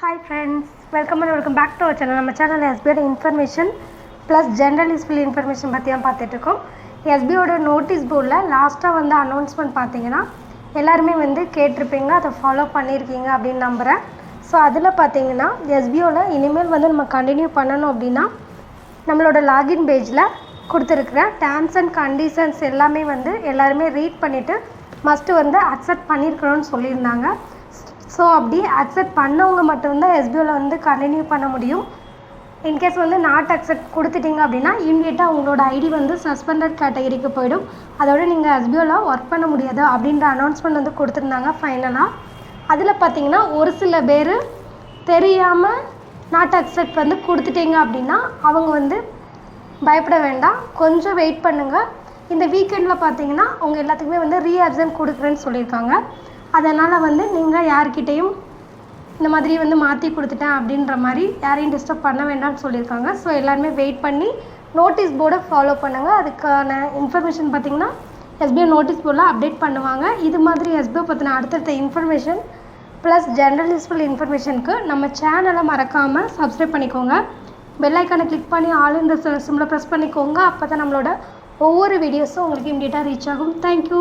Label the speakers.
Speaker 1: Hi friends welcome and welcome back to our channel நம்ம channel எஸ்பியோட information plus general useful information பற்றி தான் பார்த்துட்ருக்கோம் எஸ்பியோட notice போர்டில் லாஸ்ட்டாக வந்து அனௌன்ஸ்மெண்ட் பார்த்தீங்கன்னா எல்லாருமே வந்து கேட்டிருப்பீங்க அதை ஃபாலோ பண்ணியிருக்கீங்க அப்படின்னு நம்புகிறேன் ஸோ அதில் பார்த்தீங்கன்னா எஸ்பியோவில் இனிமேல் வந்து நம்ம கண்டினியூ பண்ணணும் அப்படின்னா நம்மளோட லாகின் பேஜில் கொடுத்துருக்குற டேர்ம்ஸ் அண்ட் கண்டிஷன்ஸ் எல்லாமே வந்து எல்லாருமே ரீட் பண்ணிவிட்டு மஸ்ட்டு வந்து அக்செப்ட் பண்ணியிருக்கணும்னு சொல்லியிருந்தாங்க. ஸோ அப்படி அக்செப்ட் பண்ணவங்க மட்டும்தான் எஸ்பிஓவில் வந்து கண்டினியூ பண்ண முடியும். இன்கேஸ் வந்து நாட் அக்செப்ட் கொடுத்துட்டீங்க அப்படின்னா இமீடியட்டாக உங்களோட ஐடி வந்து சஸ்பெண்டட் கேட்டகரிக்கு போயிடும். அதோட நீங்கள் எஸ்பிஓவில் ஒர்க் பண்ண முடியாது அப்படின்ற அனௌன்ஸ்மெண்ட் வந்து கொடுத்துருந்தாங்க ஃபைனலாக அதில் பார்த்தீங்கன்னா ஒரு சில பேர் தெரியாமல் நாட் அக்செப்ட் வந்து கொடுத்துட்டீங்க அப்படின்னா அவங்க வந்து பயப்பட வேண்டாம். கொஞ்சம் வெயிட் பண்ணுங்கள் இந்த வீக்கெண்டில் பார்த்தீங்கன்னா அவங்க எல்லாத்துக்குமே வந்து ரீஆப்சன் கொடுக்குறேன்னு சொல்லியிருக்காங்க. அதனால் வந்து நீங்கள் யார்கிட்டேயும் இந்த மாதிரி வந்து மாற்றி கொடுத்துட்டேன் அப்படின்ற மாதிரி யாரையும் டிஸ்டர்ப் பண்ண வேண்டாம்னு சொல்லியிருக்காங்க. ஸோ எல்லாருமே வெயிட் பண்ணி நோட்டீஸ் போர்டை ஃபாலோ பண்ணுங்கள் அதுக்கான இன்ஃபர்மேஷன் பார்த்தீங்கன்னா எஸ்பிஐ நோட்டீஸ் போர்டில் அப்டேட் பண்ணுவாங்க. இது மாதிரி எஸ்பிஐ பற்றின அடுத்தடுத்த இன்ஃபர்மேஷன் ப்ளஸ் ஜென்ரல் யூஸ்ஃபுல் இன்ஃபர்மேஷனுக்கு நம்ம சேனலை மறக்காமல் சப்ஸ்கிரைப் பண்ணிக்கோங்க. பெல் ஐக்கானை கிளிக் பண்ணி ஆல் இந்த சிம்மில் ப்ரெஸ் பண்ணிக்கோங்க. அப்போ தான் நம்மளோட ஒவ்வொரு வீடியோஸும் உங்களுக்கு இம்மிடியட்டாக ரீச் ஆகும். தேங்க்யூ